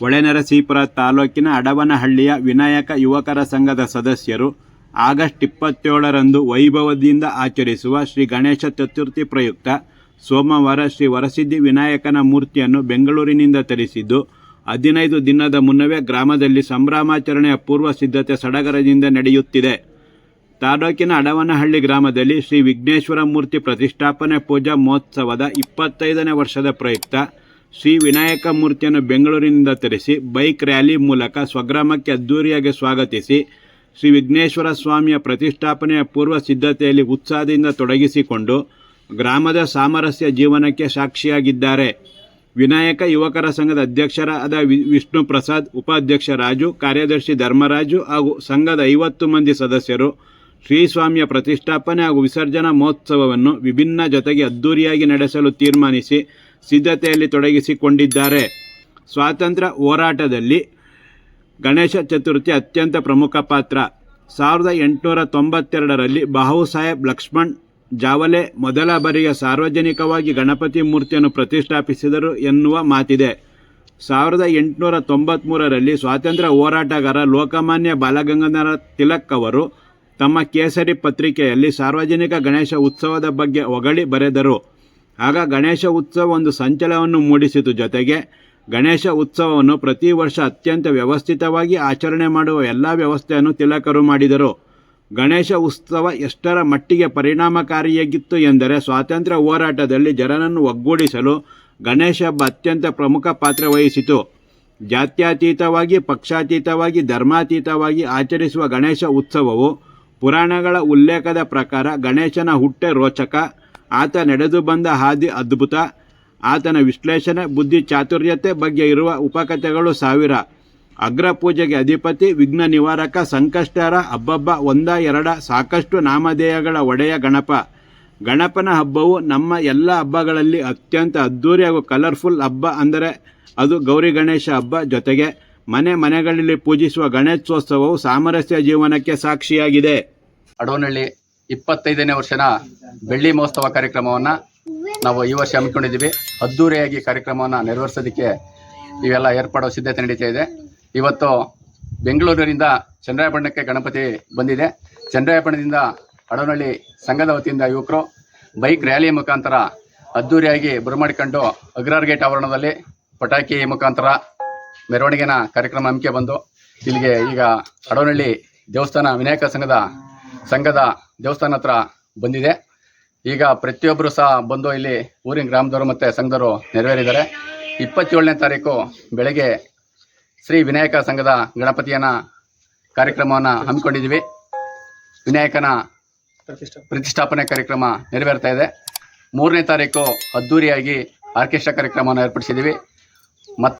ಹೊಳೆನರಸೀಪುರ ತಾಲೂಕಿನ ಅಡವನಹಳ್ಳಿಯ ವಿನಾಯಕ ಯುವಕರ ಸಂಘದ ಸದಸ್ಯರು ಆಗಸ್ಟ್ ಇಪ್ಪತ್ತೇಳರಂದು ವೈಭವದಿಂದ ಆಚರಿಸುವ ಶ್ರೀ ಗಣೇಶ ಚತುರ್ಥಿ ಪ್ರಯುಕ್ತ ಸೋಮವಾರ ಶ್ರೀ ವರಸಿದ್ಧಿ ವಿನಾಯಕನ ಮೂರ್ತಿಯನ್ನು ಬೆಂಗಳೂರಿನಿಂದ ತರಿಸಿದ್ದು, ಹದಿನೈದು ದಿನದ ಮುನ್ನವೇ ಗ್ರಾಮದಲ್ಲಿ ಸಂಭ್ರಮಾಚರಣೆಯ ಪೂರ್ವ ಸಿದ್ಧತೆ ಸಡಗರದಿಂದ ನಡೆಯುತ್ತಿದೆ. ತಾಲೂಕಿನ ಅಡವನಹಳ್ಳಿ ಗ್ರಾಮದಲ್ಲಿ ಶ್ರೀ ವಿಘ್ನೇಶ್ವರ ಮೂರ್ತಿ ಪ್ರತಿಷ್ಠಾಪನೆ ಪೂಜಾ ಮಹೋತ್ಸವದ ಇಪ್ಪತ್ತೈದನೇ ವರ್ಷದ ಪ್ರಯುಕ್ತ ಶ್ರೀ ವಿನಾಯಕ ಮೂರ್ತಿಯನ್ನು ಬೆಂಗಳೂರಿನಿಂದ ತರಿಸಿ ಬೈಕ್ ರ್ಯಾಲಿ ಮೂಲಕ ಸ್ವಗ್ರಾಮಕ್ಕೆ ಅದ್ದೂರಿಯಾಗಿ ಸ್ವಾಗತಿಸಿ ಶ್ರೀ ವಿಘ್ನೇಶ್ವರ ಸ್ವಾಮಿಯ ಪ್ರತಿಷ್ಠಾಪನೆಯ ಪೂರ್ವ ಸಿದ್ಧತೆಯಲ್ಲಿ ಉತ್ಸಾಹದಿಂದ ತೊಡಗಿಸಿಕೊಂಡು ಗ್ರಾಮದ ಸಾಮರಸ್ಯ ಜೀವನಕ್ಕೆ ಸಾಕ್ಷಿಯಾಗಿದ್ದಾರೆ. ವಿನಾಯಕ ಯುವಕರ ಸಂಘದ ಅಧ್ಯಕ್ಷರಾದ ವಿ- ವಿಷ್ಣು ಪ್ರಸಾದ್, ಉಪಾಧ್ಯಕ್ಷ ರಾಜು, ಕಾರ್ಯದರ್ಶಿ ಧರ್ಮರಾಜು ಹಾಗೂ ಸಂಘದ ಐವತ್ತು ಮಂದಿ ಸದಸ್ಯರು ಶ್ರೀ ಸ್ವಾಮಿಯ ಪ್ರತಿಷ್ಠಾಪನೆ ಹಾಗೂ ವಿಸರ್ಜನಾ ಮಹೋತ್ಸವವನ್ನು ವಿಭಿನ್ನ ಜೊತೆಗೆ ಅದ್ದೂರಿಯಾಗಿ ನಡೆಸಲು ತೀರ್ಮಾನಿಸಿ ಸಿದ್ಧತೆಯಲ್ಲಿ ತೊಡಗಿಸಿಕೊಂಡಿದ್ದಾರೆ. ಸ್ವಾತಂತ್ರ್ಯ ಹೋರಾಟದಲ್ಲಿ ಗಣೇಶ ಚತುರ್ಥಿ ಅತ್ಯಂತ ಪ್ರಮುಖ ಪಾತ್ರ. ಸಾವಿರದ ಎಂಟುನೂರ ತೊಂಬತ್ತೆರಡರಲ್ಲಿ ಬಾಹು ಸಾಹೇಬ್ ಲಕ್ಷ್ಮಣ್ ಜಾವಲೆ ಮೊದಲ ಬಾರಿಗೆ ಸಾರ್ವಜನಿಕವಾಗಿ ಗಣಪತಿ ಮೂರ್ತಿಯನ್ನು ಪ್ರತಿಷ್ಠಾಪಿಸಿದರು ಎನ್ನುವ ಮಾತಿದೆ. ಸಾವಿರದ ಎಂಟುನೂರ ತೊಂಬತ್ತ್ಮೂರರಲ್ಲಿ ಸ್ವಾತಂತ್ರ್ಯ ಹೋರಾಟಗಾರ ಲೋಕಮಾನ್ಯ ಬಾಲಗಂಗಾಧರ ತಿಲಕ್ ಅವರು ತಮ್ಮ ಕೇಸರಿ ಪತ್ರಿಕೆಯಲ್ಲಿ ಸಾರ್ವಜನಿಕ ಗಣೇಶ ಉತ್ಸವದ ಬಗ್ಗೆ ಹೊಗಳಿ ಬರೆದರು. ಆಗ ಗಣೇಶ ಉತ್ಸವ ಒಂದು ಸಂಚಲವನ್ನು ಮೂಡಿಸಿತು ಜೊತೆಗೆ ಗಣೇಶ ಉತ್ಸವವನ್ನು ಪ್ರತಿ ವರ್ಷ ಅತ್ಯಂತ ವ್ಯವಸ್ಥಿತವಾಗಿ ಆಚರಣೆ ಮಾಡುವ ಎಲ್ಲ ವ್ಯವಸ್ಥೆಯನ್ನು ತಿಲಕರು ಮಾಡಿದರು. ಗಣೇಶ ಉತ್ಸವ ಎಷ್ಟರ ಮಟ್ಟಿಗೆ ಪರಿಣಾಮಕಾರಿಯಾಗಿತ್ತು ಎಂದರೆ ಸ್ವಾತಂತ್ರ್ಯ ಹೋರಾಟದಲ್ಲಿ ಜನರನ್ನು ಒಗ್ಗೂಡಿಸಲು ಗಣೇಶ ಹಬ್ಬ ಅತ್ಯಂತ ಪ್ರಮುಖ ಪಾತ್ರ ವಹಿಸಿತು. ಜಾತ್ಯತೀತವಾಗಿ, ಪಕ್ಷಾತೀತವಾಗಿ, ಧರ್ಮಾತೀತವಾಗಿ ಆಚರಿಸುವ ಗಣೇಶ ಉತ್ಸವವು ಪುರಾಣಗಳ ಉಲ್ಲೇಖದ ಪ್ರಕಾರ ಗಣೇಶನ ಹುಟ್ಟೆ ರೋಚಕ ಆತ ನಡೆದು ಬಂದ ಹಾದಿ ಅದ್ಭುತ. ಆತನ ವಿಶ್ಲೇಷಣೆ, ಬುದ್ಧಿ, ಚಾತುರ್ಯತೆ ಬಗ್ಗೆ ಇರುವ ಉಪಕಥೆಗಳು ಸಾವಿರ. ಅಗ್ರ ಪೂಜೆಗೆ ಅಧಿಪತಿ, ವಿಘ್ನ ನಿವಾರಕ, ಸಂಕಷ್ಟರ ಹಬ್ಬಬ್ಬ, ಒಂದ, ಎರಡ ಸಾಕಷ್ಟು ನಾಮಧೇಯಗಳ ಒಡೆಯ ಗಣಪ. ಗಣಪನ ಹಬ್ಬವು ನಮ್ಮ ಎಲ್ಲ ಹಬ್ಬಗಳಲ್ಲಿ ಅತ್ಯಂತ ಅದ್ಧೂರಿ ಹಾಗೂ ಕಲರ್ಫುಲ್ ಹಬ್ಬ ಅಂದರೆ ಅದು ಗೌರಿ ಗಣೇಶ ಹಬ್ಬ ಜೊತೆಗೆ ಮನೆ ಮನೆಗಳಲ್ಲಿ ಪೂಜಿಸುವ ಗಣೇಶೋತ್ಸವವು ಸಾಮರಸ್ಯ ಜೀವನಕ್ಕೆ ಸಾಕ್ಷಿಯಾಗಿದೆ. ಅಡೋನಳ್ಳಿ ಇಪ್ಪತ್ತೈದನೇ ವರ್ಷದ ಬೆಳ್ಳಿ ಮಹೋತ್ಸವ ಕಾರ್ಯಕ್ರಮವನ್ನು ನಾವು ಈ ವರ್ಷ ಹಮ್ಮಿಕೊಂಡಿದ್ದೀವಿ. ಅದ್ದೂರಿಯಾಗಿ ಕಾರ್ಯಕ್ರಮವನ್ನು ನೆರವೇರಿಸೋದಕ್ಕೆ ಇವೆಲ್ಲ ಏರ್ಪಾಡು ಸಿದ್ಧತೆ ನಡೀತಾ ಇದೆ. ಇವತ್ತು ಬೆಂಗಳೂರಿನಿಂದ ಚಂದ್ರಾಯಪಟ್ಟಣಕ್ಕೆ ಗಣಪತಿ ಬಂದಿದೆ. ಚಂದ್ರಾಯಪಟ್ಟಣದಿಂದ ಅಡವನಹಳ್ಳಿ ಸಂಘದ ವತಿಯಿಂದ ಯುವಕರು ಬೈಕ್ ರ್ಯಾಲಿ ಮುಖಾಂತರ ಅದ್ದೂರಿಯಾಗಿ ಬರಮಾಡಿಕೊಂಡು ಅಗ್ರಾರ್ ಗೇಟ್ ಆವರಣದಲ್ಲಿ ಪಟಾಕಿ ಮುಖಾಂತರ ಮೆರವಣಿಗೆನ ಕಾರ್ಯಕ್ರಮ ಹಮ್ಮಿಕೆ ಬಂದು ಇಲ್ಲಿಗೆ ಈಗ ಅಡವನಹಳ್ಳಿ ದೇವಸ್ಥಾನ ವಿನಾಯಕ ಸಂಘದ ಸಂಘದ ದೇವಸ್ಥಾನ ಹತ್ರ ಬಂದಿದೆ. ಈಗ ಪ್ರತಿಯೊಬ್ಬರು ಸಹ ಬಂದು ಇಲ್ಲಿ ಊರಿನ ಗ್ರಾಮದವರು ಮತ್ತು ಸಂಘದವರು ನೆರವೇರಿದ್ದಾರೆ. ಇಪ್ಪತ್ತೇಳನೇ ತಾರೀಕು ಬೆಳಗ್ಗೆ ಶ್ರೀ ವಿನಾಯಕ ಸಂಘದ ಗಣಪತಿಯನ್ನ ಕಾರ್ಯಕ್ರಮವನ್ನು ಹಮ್ಮಿಕೊಂಡಿದ್ದೀವಿ. ವಿನಾಯಕನ ಪ್ರತಿಷ್ಠಾಪನೆ ಕಾರ್ಯಕ್ರಮ ನೆರವೇರ್ತಾ ಇದೆ. ಮೂರನೇ ತಾರೀಕು ಅದ್ದೂರಿಯಾಗಿ ಆರ್ಕೆಸ್ಟ್ರಾ ಕಾರ್ಯಕ್ರಮವನ್ನು ಏರ್ಪಡಿಸಿದ್ದೀವಿ.